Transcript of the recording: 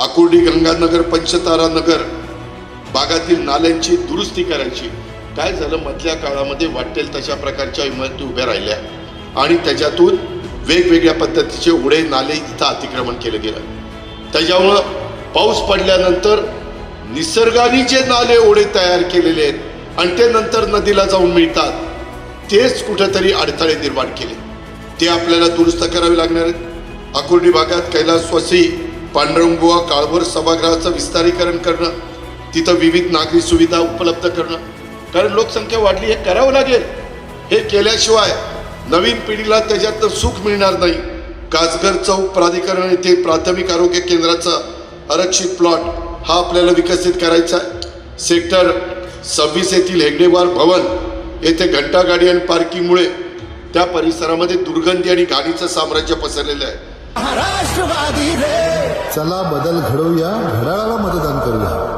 आकुर्डी गंगानगर पंचतारा नगर भागातील नाल्यांची दुरुस्ती करायची. काय झालं? मधल्या काळामध्ये वाटेल तशा प्रकारच्या इमारती उभ्या राहिल्या. आणि त्याच्यातून वेगवेगळ्या पद्धतीचे उडे नाले इथं अतिक्रमण केलं गेलं. त्याच्यामुळं पाऊस पडल्यानंतर निसर्गाने जे नाले ओढे तयार केलेले आहेत आणि ते नंतर नदीला जाऊन मिळतात तेच कुठेतरी अडथळे निर्माण केले. ते आपल्याला दुरुस्त करावे लागणार आहेत. आकुर्डी भागात कैलासवासी पांडुरंगुवा काळभोर सभागृहाचं विस्तारीकरण करणं तिथं विविध नागरी सुविधा उपलब्ध करणं. कारण लोकसंख्या वाढली हे करावं लागेल. हे केल्याशिवाय नवीन पिढीला त्याच्यातनं सुख मिळणार नाही. कासगर चौक प्राधिकरण येथे प्राथमिक आरोग्य केंद्राचा आरक्षित प्लॉट हा आपल्याला विकसित करायचा आहे. सेक्टर सव्वीस येथील हेगडेवार भवन येथे घंटागाडी आणि पार्किंगमुळे त्या परिसरामध्ये दुर्गंधी आणि गाडीचं साम्राज्य पसरलेलं आहे. महाराष्ट्रवादी चला बदल घडवूया घड्याळाला मतदान करूया.